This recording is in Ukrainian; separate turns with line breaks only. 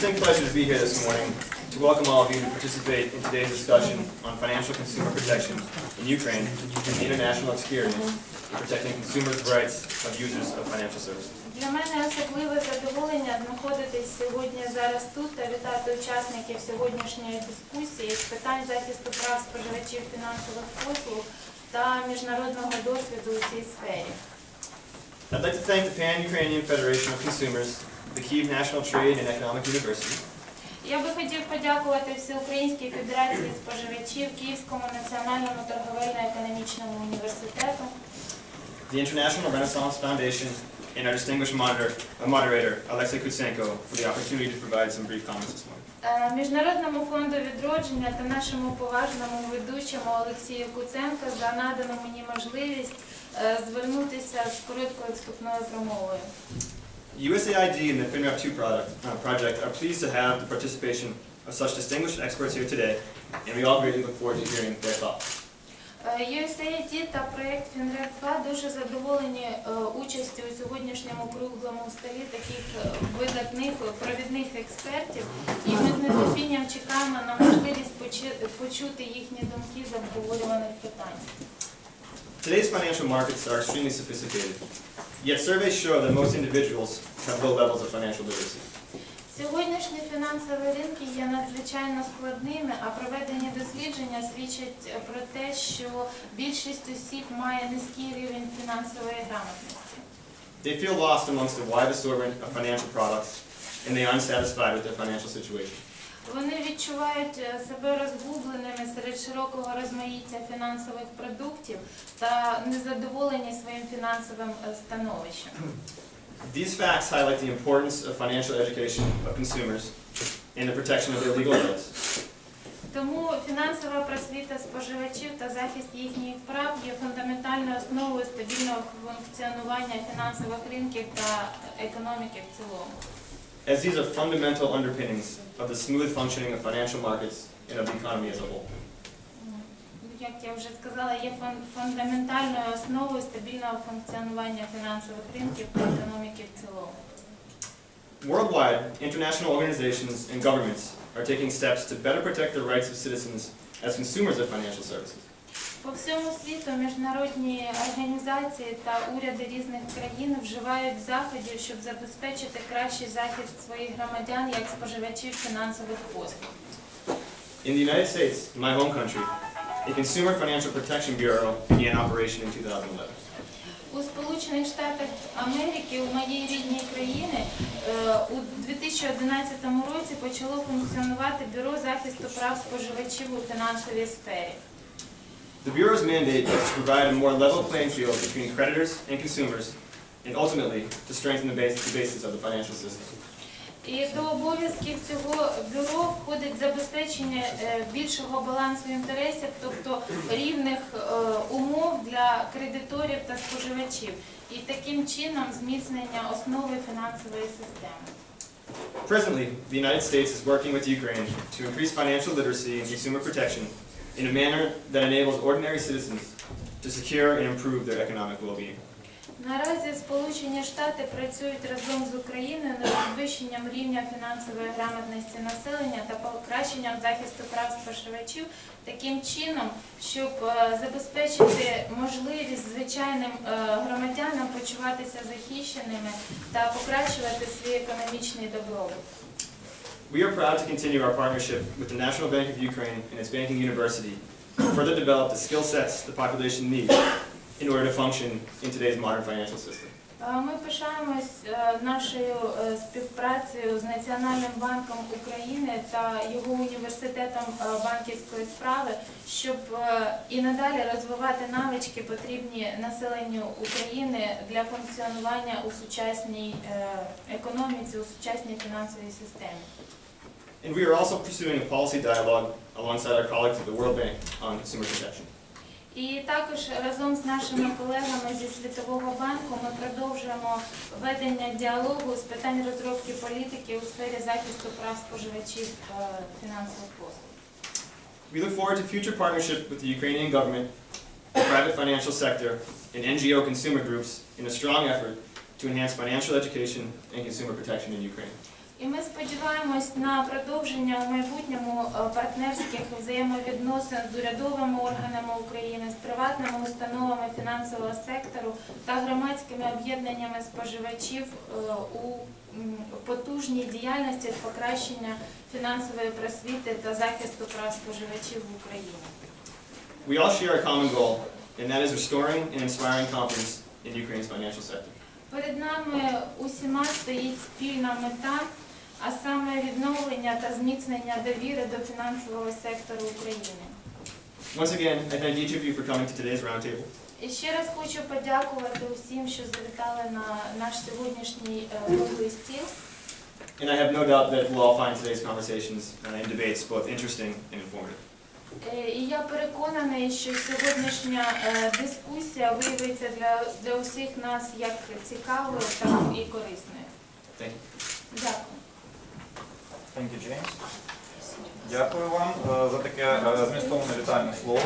distinct pleasure to be here this morning to welcome all of you to participate in today's discussion on financial consumer protection in Ukraine and the international experience in protecting consumers' rights of users of financial services.
Для мене особливе задоволення знаходитись сьогодні зараз тут та вітати учасників сьогоднішньої дискусії з питань захисту прав споживачів фінансових послуг та міжнародного досвіду у цій сфері.
I'd like to thank the Pan-Ukrainian Federation of Consumers, the Kyiv National Trade and Economic University,
Я би хотів подякувати Всеукраїнській Федерації споживачів Київському національному торговельно-економічному університету,
the International Renaissance Foundation, and our distinguished monitor, uh, moderator, Alexei Kutsenko, for the opportunity to provide some brief comments this morning.
Е, Міжнародному фонду відродження та нашому поважному ведучому Олексію Куценко за надану мені можливість е, звернутися з короткою вступною промовою.
USAID and the FINREP 2 product, uh, project are pleased to have the participation of such distinguished experts here today, and we all greatly look forward to hearing their thoughts.
Е, USAID та проєкт FINREP 2 дуже задоволені е, участю у сьогоднішньому круглому столі таких е, видатних е, провідних експертів, і ми з нетерпінням чекаємо на можливість почи- почути їхні думки з обговорюваних питань.
Today's financial markets are extremely sophisticated, yet surveys show that most individuals have low levels of financial literacy.
Сьогоднішні фінансові ринки є надзвичайно складними, а проведені дослідження свідчать про те, що більшість осіб має низький рівень фінансової грамотності.
They feel lost amongst the wide assortment of financial products, and they are unsatisfied with their financial situation.
Вони відчувають е, себе розгубленими серед широкого розмаїття фінансових продуктів та незадоволені своїм фінансовим е, становищем.
These facts highlight the importance of financial education of consumers and the protection of their legal rights.
Тому фінансова просвіта споживачів та захист їхніх прав є фундаментальною основою стабільного функціонування фінансових ринків та економіки в цілому.
as these are fundamental underpinnings of the smooth functioning of financial markets and of the economy as a whole.
Як я вже сказала, є фун- фундаментальною основою стабільного функціонування фінансових ринків та економіки в цілому.
Worldwide, international organizations and governments are taking steps to better protect the rights of citizens as consumers of financial services.
По всьому світу міжнародні організації та уряди різних країн вживають заходів, щоб забезпечити кращий захист своїх громадян як споживачів фінансових послуг.
In the United States, my home country, a Consumer Financial Protection Bureau began operation in 2011.
У Сполучених Штатах Америки, у моїй рідній країні, е, у 2011 році почало функціонувати бюро захисту прав споживачів у фінансовій сфері.
The Bureau's mandate is to provide a more level playing field between creditors and consumers, and ultimately to strengthen the, base, the basis of the financial system.
І до обов'язків цього бюро входить забезпечення е, більшого балансу інтересів, тобто рівних е, умов для кредиторів та споживачів, і таким чином зміцнення основи фінансової системи.
Presently, the United States is working with Ukraine to increase financial literacy and consumer protection in a manner that enables ordinary citizens to secure and improve their economic well-being.
Наразі Сполучені Штати працюють разом з Україною над підвищенням рівня фінансової грамотності населення та покращенням захисту прав споживачів таким чином, щоб е, забезпечити можливість звичайним е, громадянам почуватися захищеними та покращувати свій економічний добробут.
We are proud to continue our partnership with the National Bank of Ukraine and its banking university to further develop the skill sets the population needs in order to function in today's modern financial system.
Е, Ми пишаємось е, нашою е, співпрацею з Національним банком України та його університетом банківської справи, щоб і надалі розвивати навички, потрібні населенню України для функціонування у сучасній економіці, у сучасній фінансовій системі.
And we are also pursuing a policy dialogue alongside our colleagues at the World Bank on consumer protection.
І також разом з нашими колегами зі Світового банку ми продовжуємо ведення діалогу з питань розробки політики у сфері захисту прав споживачів е, фінансових послуг.
We look forward to future partnership with the Ukrainian government, the private financial sector, and NGO consumer groups in a strong effort to enhance financial education and consumer protection in Ukraine.
І ми сподіваємось на продовження у майбутньому е, партнерських взаємовідносин з урядовими органами України, з приватними установами фінансового сектору та громадськими об'єднаннями споживачів е, у потужній діяльності з покращення фінансової просвіти та захисту прав споживачів в Україні.
We all share a common goal, and that is restoring and inspiring confidence in Ukraine's financial sector.
Перед нами усіма стоїть спільна мета, а саме відновлення та зміцнення довіри до фінансового сектору України.
Once again, I thank each of you for coming to today's roundtable.
І ще раз хочу подякувати усім, що завітали на наш сьогоднішній е, круглий стіл.
And I have no doubt that we'll all find today's conversations and debates both interesting and informative.
Е, І я переконаний, що сьогоднішня е, дискусія виявиться для, для усіх нас як цікавою, так і корисною. Дякую.
Дякую вам е, за таке е, змістовне вітальне слово.